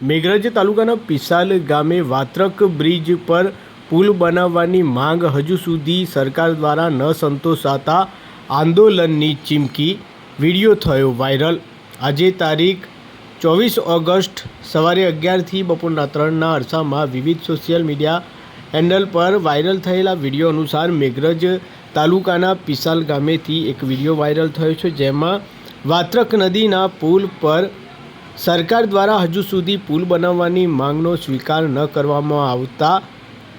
મેઘરજ તાલુકાના પિસાલ ગામે વાત્રક બ્રિજ પર પુલ બનાવવાની માંગ હજુ સુધી સરકાર દ્વારા ન સંતોષાતા આંદોલનની ચીમકી વીડિયો થયો વાયરલ. આજે તારીખ ચોવીસ ઓગસ્ટ સવારે અગિયારથી બપોરના ત્રણના અરસામાં વિવિધ સોશિયલ મીડિયા હેન્ડલ પર વાયરલ થયેલા વીડિયો અનુસાર મેઘરજ તાલુકાના પિસાલ ગામેથી એક વીડિયો વાયરલ થયો છે જેમાં વાત્રક નદીના પુલ પર સરકાર દ્વારા હજુ સુધી પુલ બનાવવાની માંગનો સ્વીકાર ન કરવામાં આવતા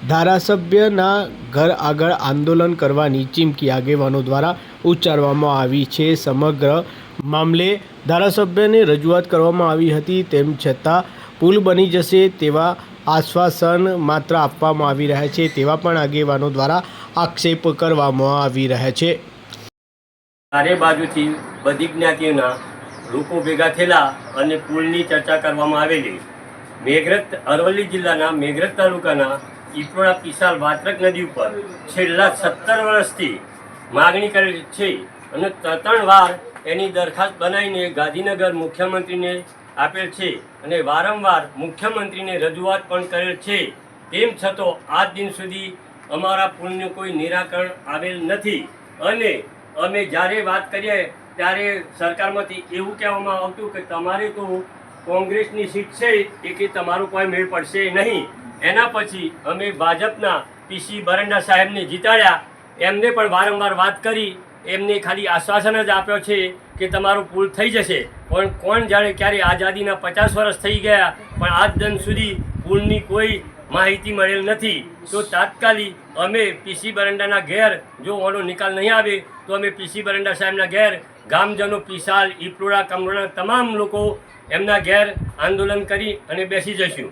ધારાસભ્યના ઘર આગળ આંદોલન કરવાની ચીમકી આગેવાનો દ્વારા ઉચ્ચારવામાં આવી છે. સમગ્ર મામલે ધારાસભ્યને રજૂઆત કરવામાં આવી હતી તેમ છતાં પુલ બની જશે તેવા આશ્વાસન માત્ર આપવામાં આવી રહ્યા છે તેવા પણ આગેવાનો દ્વારા આક્ષેપ કરવામાં આવી રહ્યા છે. બાજુથી બધી જ્ઞાતિઓના લોકો ભેગા થયેલા અને પુલની ચર્ચા કરવામાં આવેલી. મેઘરજ અરવલ્લી જિલ્લાના મેઘરજ તાલુકાના ઈપરોડા પિસાલ વાત્રક નદી ઉપર છેલ્લા સત્તર વર્ષથી માગણી કરેલી છે અને ત્રણ વાર એની દરખાસ્ત બનાવીને ગાંધીનગર મુખ્યમંત્રીને આપેલ છે અને વારંવાર મુખ્યમંત્રીને રજૂઆત પણ કરેલ છે. તેમ છતાં આજ દિન સુધી અમારા પુલનું કોઈ નિરાકરણ આવેલ નથી અને અમે જ્યારે વાત કરીએ ત્યારે સરકારમાંથી એવું કહેવામાં આવતું કે તમારે તો કોંગ્રેસની સીટ છે એ કે તમારું કોઈ મેળ પડશે નહીં. એના પછી અમે ભાજપના પીસી બરંડા સાહેબને જીતાડ્યા. એમને પણ વારંવાર વાત કરી. એમને ખાલી આશ્વાસન જ આપ્યો છે કે તમારું પુલ થઈ જશે. પણ કોણ જાણે ક્યારે આઝાદીના પચાસ વર્ષ થઈ ગયા. પણ આજ દિન સુધી પુલની કોઈ માહિતી મળેલ નથી. તો તાત્કાલિક અમે પીસી બરંડાના ઘેર, જો ઓનો નિકાલ નહીં આવે, તો અમે પીસી બરંડા સાહેબના ઘેર, ગામજનો, પીસાલ ઈપરોડા કમરોડા, તમામ લોકો એમના ઘેર આંદોલન કરી અને બેસી જઈશું.